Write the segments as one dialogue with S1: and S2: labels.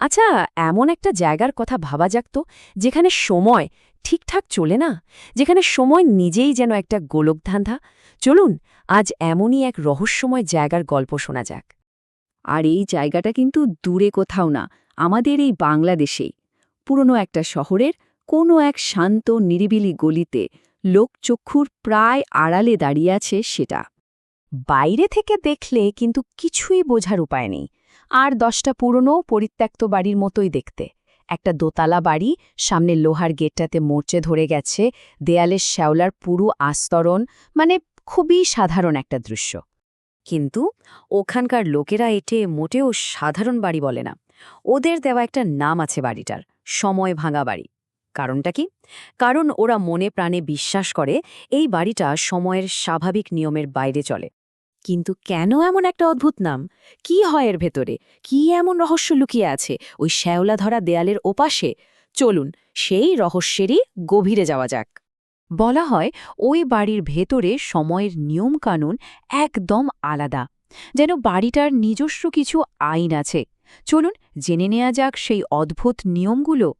S1: আচ্ছা এমন একটা জায়গার কথা ভাবা যাক তো, যেখানে সময় ঠিকঠাক চলে না, যেখানে সময় নিজেই যেন একটা গোলকধান্ধা চলুন, আজ এমনই এক রহস্যময় জায়গার গল্প শোনা যাক।
S2: আর এই জায়গাটা কিন্তু দূরে কোথাও না, আমাদের এই বাংলাদেশেই। পুরনো একটা শহরের কোনো এক শান্ত, নিরিবিলি গলিতে লোকচক্ষুর প্রায় আড়ালে দাঁড়িয়ে আছে সেটা।
S1: বাইরে থেকে দেখলে কিন্তু কিছুই বোঝার উপায় নেই। আর দশটা পুরনো পরিত্যক্ত বাড়ির মতোই দেখতে। একটা দোতলা বাড়ি, সামনে লোহার গেটটাতে মোর্চে ধরে গেছে, দেয়ালের শ্যাওলার পুরু আস্তরণ মানে খুবই সাধারণ একটা দৃশ্য। কিন্তু ওখানকার লোকেরা এটে মোটেও সাধারণ বাড়ি বলে না। ওদের দেওয়া একটা নাম আছে বাড়িটার, সময় ভাঙা বাড়ি। কারণটা কি? কারণ ওরা মনে প্রাণে বিশ্বাস করে, এই বাড়িটা সময়ের স্বাভাবিক নিয়মের বাইরে চলে। কিন্তু কেন এমন একটা অদ্ভুত নাম? কি হয় এর ভেতরে? কি এমন রহস্য লুকিয়ে আছে? ওই শ্যাওলা ধরা দেয়ালের ওপাশে? চলুন, সেই রহস্যেরই গভীরে যাওয়া যাক। বলা হয়, ওই বাড়ির ভেতরে সময়ের নিয়মকানুন একদম আলাদা। যেন বাড়িটার নিজস্ব কিছু আইন আছে। চলুন, জেনে নেওয়া যাক সেই অদ্ভুত নিয়মগুলো।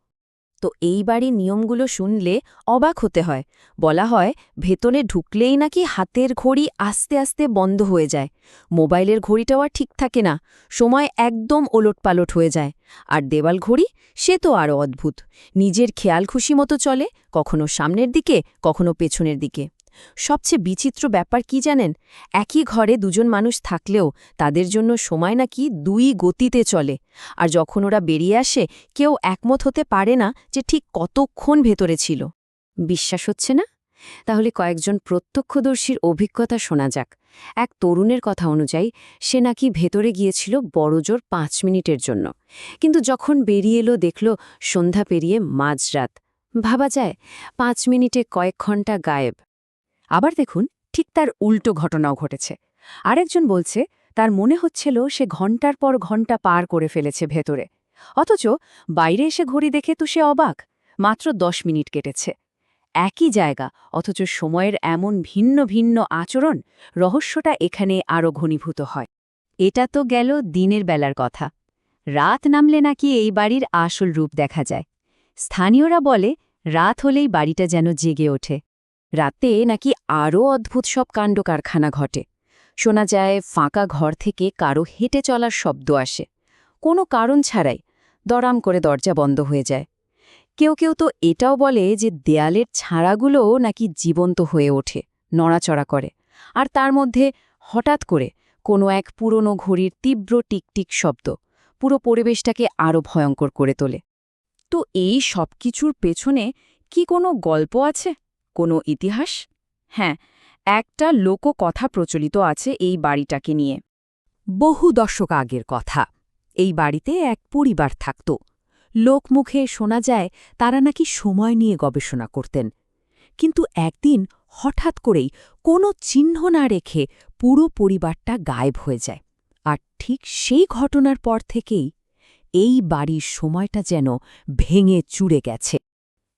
S1: তো এই বাড়ির নিয়মগুলো শুনলে অবাক হতে হয়। বলা হয়, ভেতরে ঢুকলেই নাকি হাতের ঘড়ি আস্তে আস্তে বন্ধ হয়ে যায়। মোবাইলের ঘড়িটাও আর ঠিক থাকে না। সময় একদম ওলটপালট হয়ে যায়। আর দেওয়াল ঘড়ি, সে তো আরও অদ্ভুত। নিজের খেয়াল খুশি মতো চলে, কখনো সামনের দিকে, কখনো পেছনের দিকে। সবচেয়ে বিচিত্র ব্যাপার কি জানেন? একই ঘরে দুজন মানুষ থাকলেও তাদের জন্য সময় নাকি দুই গতিতে চলে। আর যখন ওরা বেরিয়ে আসে, কেউ একমত হতে পারে না যে ঠিক কতক্ষণ ভেতরে ছিল। বিশ্বাস হচ্ছে না? তাহলে কয়েকজন প্রত্যক্ষদর্শীর অভিজ্ঞতা শোনা যাক। এক তরুণের কথা অনুযায়ী, সে নাকি ভেতরে গিয়েছিল বড়জোর পাঁচ মিনিটের জন্য। কিন্তু যখন বেরিয়ে এলো, দেখল সন্ধ্যা পেরিয়ে মাঝরাত। ভাবা যায়, পাঁচ মিনিটে কয়েক ঘণ্টা গায়েব। আবার দেখুন, ঠিক তার উল্টো ঘটনাও ঘটেছে। আরেকজন বলছে, তার মনে হচ্ছিল সে ঘণ্টার পর ঘণ্টা পার করে ফেলেছে ভেতরে। অথচ বাইরে এসে ঘড়ি দেখে তো সে অবাক। মাত্র দশ মিনিট কেটেছে। একই জায়গা, অথচ সময়ের এমন ভিন্ন ভিন্ন আচরণ, রহস্যটা এখানে আরও ঘনীভূত হয়। এটা তো গেল দিনের বেলার কথা। রাত নামলে নাকি এই বাড়ির আসল রূপ দেখা যায়। স্থানীয়রা বলে, রাত হলেই বাড়িটা যেন জেগে ওঠে। রাতে নাকি আরও অদ্ভুত সব কাণ্ড কারখানা ঘটে। শোনা যায়, ফাঁকা ঘর থেকে কারও হেঁটে চলার শব্দ আসে। কোনো কারণ ছাড়াই দরাম করে দরজা বন্ধ হয়ে যায়। কেউ কেউ তো এটাও বলে যে দেয়ালের ছাড়াগুলোও নাকি জীবন্ত হয়ে ওঠে, নড়াচড়া করে। আর তার মধ্যে হঠাৎ করে কোনো এক পুরনো ঘড়ির তীব্র টিকটিক শব্দ পুরো পরিবেশটাকে আরও ভয়ঙ্কর করে তোলে। তো এই সব কিছুর পেছনে কি কোনো গল্প আছে? কোনো ইতিহাস? হ্যাঁ একটা লোককথা প্রচলিত আছে এই বাড়িটাকে নিয়ে। বহু দশক আগের কথা। এই বাড়িতে এক পরিবার থাকত। লোকমুখে শোনা যায়, তারা নাকি সময় নিয়ে গবেষণা করতেন। কিন্তু একদিন হঠাৎ করেই কোনো চিহ্ন না রেখে পুরো পরিবারটা গায়েব হয়ে যায়। আর ঠিক সেই ঘটনার পর থেকেই এই বাড়ির সময়টা যেন ভেঙে চুড়ে গেছে।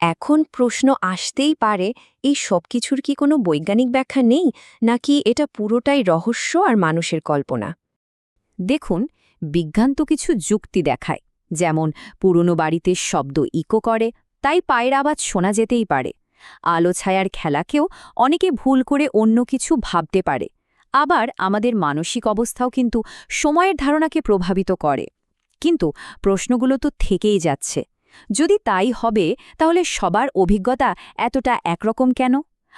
S1: এখন প্রশ্ন আসতেই পারে, এই সব কিছুর কি কোনো বৈজ্ঞানিক ব্যাখ্যা নেই? নাকি এটা পুরোটাই রহস্য আর মানুষের কল্পনা? দেখুন, বিজ্ঞান তো কিছু যুক্তি দেখায়। যেমন, পুরনো বাড়িতে শব্দ ইকো করে, তাই পায়ের আওয়াজ শোনা যেতেই পারে। আলো ছায়ার খেলাকেও অনেকে ভুল করে অন্য কিছু ভাবতে পারে। আবার আমাদের মানসিক অবস্থাও কিন্তু সময়ের ধারণাকে প্রভাবিত করে। কিন্তু প্রশ্নগুলো তো থেকেই যাচ্ছে। যদি তাই হবে, তাহলে সবার অভিজ্ঞতা এতটা একরকম কেন?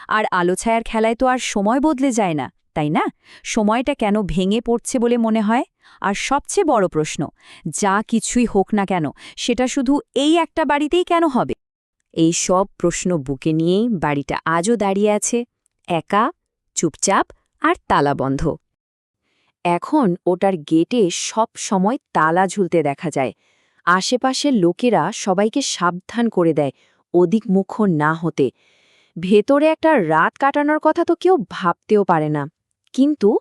S1: আর আলো ছায়ার খেলায় তো আর সময় বদলে যায় না, তাই না? সময়টা কেন ভেঙে পড়ছে বলে মনে হয়? আর সবচেয়ে বড় প্রশ্ন, যা কিছুই হোক না কেন, সেটা শুধু এই একটা বাড়িতেই কেন হবে? এই সব প্রশ্ন বুকে নিয়েই বাড়িটা আজও দাঁড়িয়ে আছে, একা, চুপচাপ আর তালাবন্ধ এখন ওটার গেটে সব সময় তালা ঝুলতে দেখা যায় আশেপাশের লোকেরা সবাইকে সাবধান করে দেয়, অধিক মুখ না হতে। ভেতরে একটা রাত কাটানোর কথা তো কেউ ভাবতেও পারে না। কিন্তু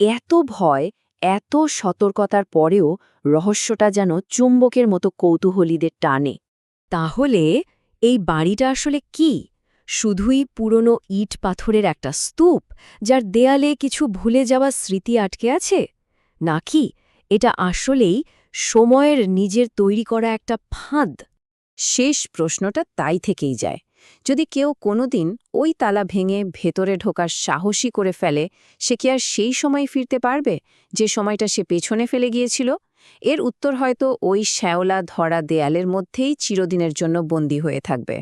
S1: এত ভয়, এত সতর্কতার পরেও রহস্যটা যেন চুম্বকের মতো কৌতূহলীদের টানে। তাহলে এই বাড়িটা আসলে কি? শুধুই পুরনো ইট পাথরের একটা স্তূপ, যার দেয়ালে কিছু ভুলে যাওয়া স্মৃতি আটকে আছে? নাকি এটা আসলেই সময়ের নিজের তৈরি করা একটা ফাঁদ। শেষ প্রশ্নটা তাই থেকেই যায়। যদি কেউ কোনোদিন ওই তালা ভেঙে ভেতরে ঢোকার সাহসী করে ফেলে, সে কি আর সেই সময় ফিরতে পারবে যে সময়টা সে পেছনে ফেলে গিয়েছিল? এর উত্তর হয়তো ওই শ্যাওলা ধরা দেয়ালের মধ্যেই চিরদিনের জন্য বন্দী হয়ে থাকবে।